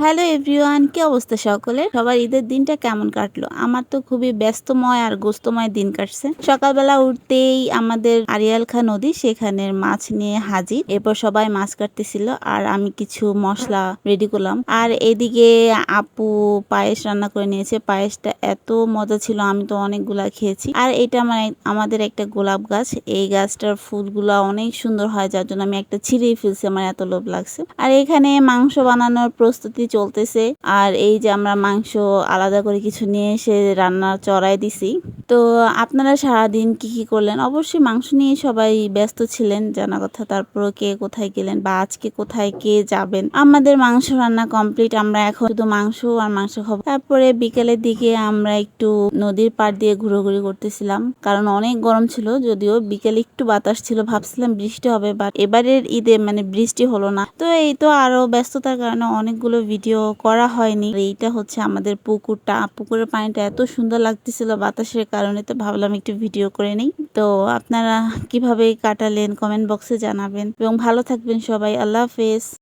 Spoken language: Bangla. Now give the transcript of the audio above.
হ্যালো এভরিওয়ান, কি অবস্থা সকলে সবার ঈদের দিনটা কেমন কাটলো? আমার তো খুবই ব্যস্তময় আর গোস্তময় দিন কাটছে। সকালবেলা উঠতেই আমাদের আরিয়াল খা নদী সেখানে মাছ নিয়ে হাজির। এরপর সবাই মাছ কাটতেছিল আর আমি কিছু মশলা রেডি করলাম। আর এদিকে আপু পায়েস রান্না করে নিয়েছে। পায়েসটা এত মজা ছিল, আমি তো অনেকগুলা খেয়েছি। আর এটা মানে আমাদের একটা গোলাপ গাছ। এই গাছটার ফুলগুলা অনেক সুন্দর হয়, যার জন্য আমি একটা ছিঁড়েই ফেলছি। আমার এত লোভ লাগছে। আর এখানে মাংস বানানোর প্রস্তুতি চলতেছে। আর এই যে আমরা মাংস আলাদা করে কিছু নিয়ে এসে রান্না চড়াই দিছি। তো আপনারা সারাদিন কি কি করলেন? অবশ্যই মাংস নিয়ে সবাই ব্যস্ত ছিলেন, জানা কথা। তারপর কে কোথায় গেলেন বা আজকে কোথায় কে যাবেন? আমাদের মাংস রান্না কমপ্লিট। আমরা এখন শুধু মাংস আর মাংস খাব। তারপরে বিকেলের দিকে আমরা একটু নদীর পাড় দিয়ে ঘুরোঘুরি করতেছিলাম। কারণ অনেক গরম ছিল, যদিও বিকেলে একটু বাতাস ছিল। ভাবছিলাম বৃষ্টি হবে বাট এবারের ঈদে মানে বৃষ্টি হলো না। তো এই তো আরও ব্যস্ততার কারণে অনেকগুলো ভিডিও করা হয়নি। এইটা হচ্ছে আমাদের পুকুরটা। পুকুরের পানিটা এত সুন্দর লাগতেছিল বাতাসের কারণে তো ভাবলাম একটু ভিডিও করে নিই। তো আপনারা কীভাবে কাটালেন কমেন্ট বক্সে জানাবেন। এবং ভালো থাকবেন সবাই। আল্লাহ হাফেজ।